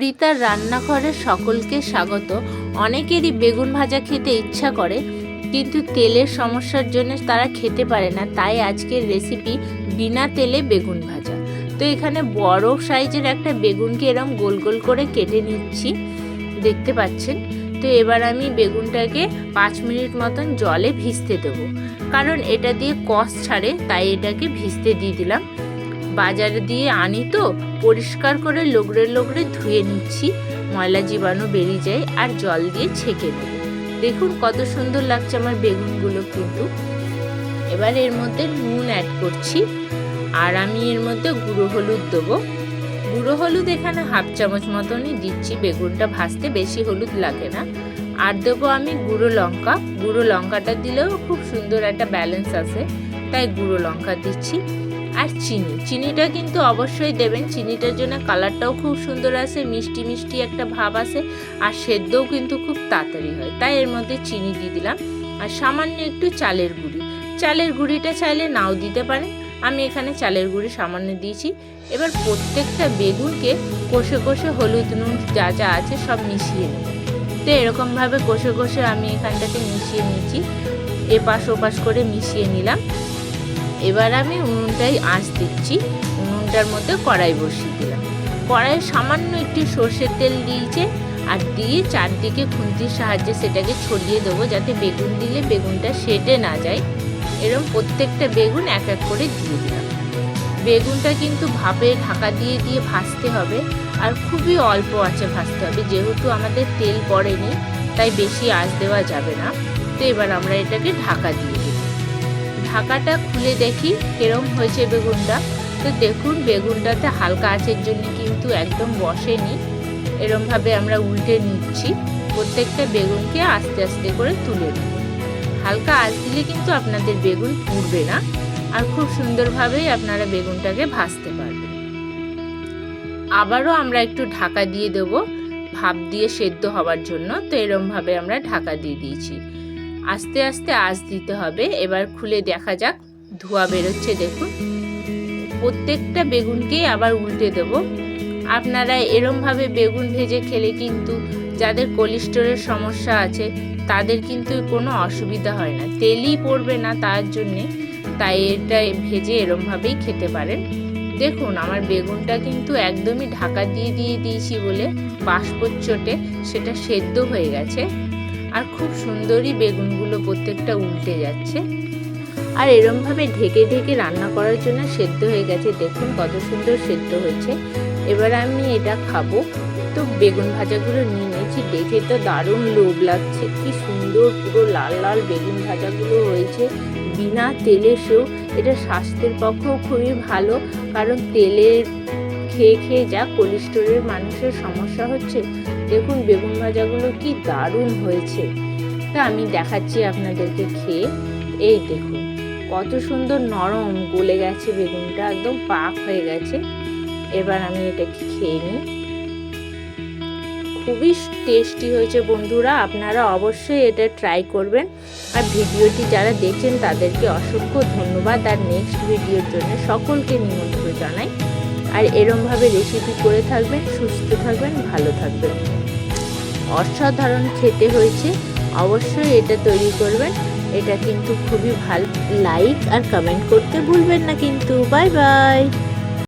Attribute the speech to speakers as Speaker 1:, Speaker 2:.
Speaker 1: সুরিতার রান্নাঘরে সকলকে স্বাগত। অনেকেরই বেগুন ভাজা খেতে ইচ্ছা করে, কিন্তু তেলের সমস্যার জন্য তারা খেতে পারে না। তাই আজকের রেসিপি বিনা তেলে বেগুন ভাজা। তো এখানে বড় সাইজের একটা বেগুনকে এরম গোল গোল করে কেটে নিচ্ছি। দেখতে পাচ্ছেন? তো এবার আমি বেগুনটাকে পাঁচ মিনিট মতন জলে ভিজতে দেবো। কারণ এটা দিয়ে কষ ছাড়ে, তাই এটাকে ভিজতে দিয়ে দিলাম। বাজারে দিয়ে আনি তো, পরিষ্কার করে লোগড়ে লোগড়ে ধুয়ে নিচ্ছি। ময়লা জীবাণু বেরিয়ে যায় আর জল দিয়ে ছেঁকে নেব দেখুন কত সুন্দর লাগছে আমার বেগুনগুলো কিন্তু। এবার এর মধ্যে নুন অ্যাড করছি। আর আমি এর মধ্যে গুঁড়ো হলুদ দেবো। গুঁড়ো হলুদ এখানে হাফ চামচ মতনই দিচ্ছি, বেগুনটা ভাজতে বেশি হলুদ লাগে না। আর দেবো আমি গুঁড়ো লঙ্কা। গুঁড়ো লঙ্কাটা দিলেও খুব সুন্দর একটা ব্যালেন্স আছে, তাই গুঁড়ো লঙ্কা দিচ্ছি। আর চিনি। চিনিটা কিন্তু অবশ্যই দেবেন। চিনিটার জন্য কালারটাও খুব সুন্দর আসে মিষ্টি মিষ্টি একটা ভাব আসে আর সেদ্ধও কিন্তু খুব তাড়াতাড়ি হয়। তাই এর মধ্যে চিনি দিয়ে দিলাম। আর সামান্য একটু চালের গুঁড়ি। চালের গুঁড়িটা চাইলে নাও দিতে পারেন। আমি এখানে চালের গুঁড়ি সামান্য দিয়েছি। এবার প্রত্যেকটা বেগুনকে কষে কষে হলুদ, নুন যা যা আছে সব মিশিয়ে নেব। তো এরকমভাবে কষে কষে আমি এখানটাকে মিশিয়ে নিয়েছি। এপাশ ওপাশ করে মিশিয়ে নিলাম। এবার আমি উনুনটাই আঁচ দিচ্ছি। উনুনটার মধ্যে কড়াই বসিয়ে দিলাম। কড়াইয়ে সামান্য একটি সর্ষের তেল দিয়েছে আর দিয়ে চারদিকে খুন্তির সাহায্যে সেটাকে ছড়িয়ে দেবো যাতে বেগুন দিলে বেগুনটা সেটে না যায়। এরকম প্রত্যেকটা বেগুন এক এক করে দিয়ে দিলাম। বেগুনটা কিন্তু ভাপে ঢাকা দিয়ে দিয়ে ভাজতে হবে আর খুবই অল্প আছে ভাজতে হবে। যেহেতু আমাদের তেল পড়েনি, তাই বেশি আঁচ দেওয়া যাবে না। তো এবার আমরা এটাকে ঢাকা দিয়ে ঢাকাটা খুলে দেখি কেরম হয়েছে বেগুনটা। তো দেখুন, বেগুনটাতে হালকা আঁচের জন্য কিন্তু একদম বসেনি। এরমভাবে আমরা উল্টে নিচ্ছি। প্রত্যেকটা বেগুনকে আস্তে আস্তে করে তুলে নেব হালকা আঁচ দিলে কিন্তু আপনাদের বেগুন পুড়বে না। আর খুব সুন্দরভাবেই আপনারা বেগুনটাকে ভাজতে পারবেন। আবারও আমরা একটু ঢাকা দিয়ে দেবো। ভাপ দিয়ে সেদ্ধ হওয়ার জন্য। তো এরমভাবে আমরা ঢাকা দিয়ে দিয়েছি। আস্তে আস্তে আঁচ দিতে হবে। এবার খুলে দেখা যাক। ধোয়া বেরোচ্ছে, দেখুন। প্রত্যেকটা বেগুনকেই আবার উল্টে দেব। আপনারা এরমভাবে বেগুন ভেজে খেলে কিন্তু যাদের কোলেস্টোরের সমস্যা আছে, তাদের কিন্তু কোনো অসুবিধা হয় না। তেলই পড়বে না তার জন্যে, তাই এটা ভেজে এরমভাবেই খেতে পারেন। দেখুন, আমার বেগুনটা কিন্তু একদমই ঢাকা দিয়ে দিয়ে দিয়েছি বলে বাষ্পর চোটে সেটা সেদ্ধ হয়ে গেছে। আর খুব সুন্দরই বেগুনগুলো প্রত্যেকটা উল্টে যাচ্ছে। আর এরমভাবে ঢেকে ঢেকে রান্না করার জন্য সেদ্ধ হয়ে গেছে। দেখুন কত সুন্দর সেদ্ধ হয়েছে এবার আমি এটা খাব। তো বেগুন ভাজাগুলো নিয়ে নিয়েছি। দেখে তো দারুণ লোভ লাগছে। কি সুন্দর পুরো লাল লাল বেগুন ভাজাগুলো হয়েছে। বিনা তেলে সেও এটা স্বাস্থ্যের পক্ষেও খুবই ভালো। কারণ তেলের খেয়ে খেয়ে যা কোলেস্টোরের মানুষের সমস্যা হচ্ছে, দেখুন বেগুন ভাজাগুলো কি দারুণ হয়েছে। তা আমি দেখাচ্ছি আপনাদেরকে খেয়ে। এই দেখুন, কত সুন্দর নরম গলে গেছে বেগুনটা, একদম পাক হয়ে গেছে। এবার আমি এটাকে খেয়ে নিই। খুবই টেস্টি হয়েছে বন্ধুরা, আপনারা অবশ্যই এটা ট্রাই করবেন। আর ভিডিওটি যারা দেখছেন তাদেরকে অসংখ্য ধন্যবাদ। আর নেক্সট ভিডিওর জন্য সকলকে নিমন্ত্রণ জানাই। আর এরমভাবে রেসিপি করে থাকবেন, সুস্থ থাকবেন, ভালো থাকবেন। অসাধারণ খেতে হয়েছে। অবশ্যই এটা তৈরি করবেন। এটা কিন্তু খুবই ভালো লাইক আর কমেন্ট করতে ভুলবেন না কিন্তু। Bye bye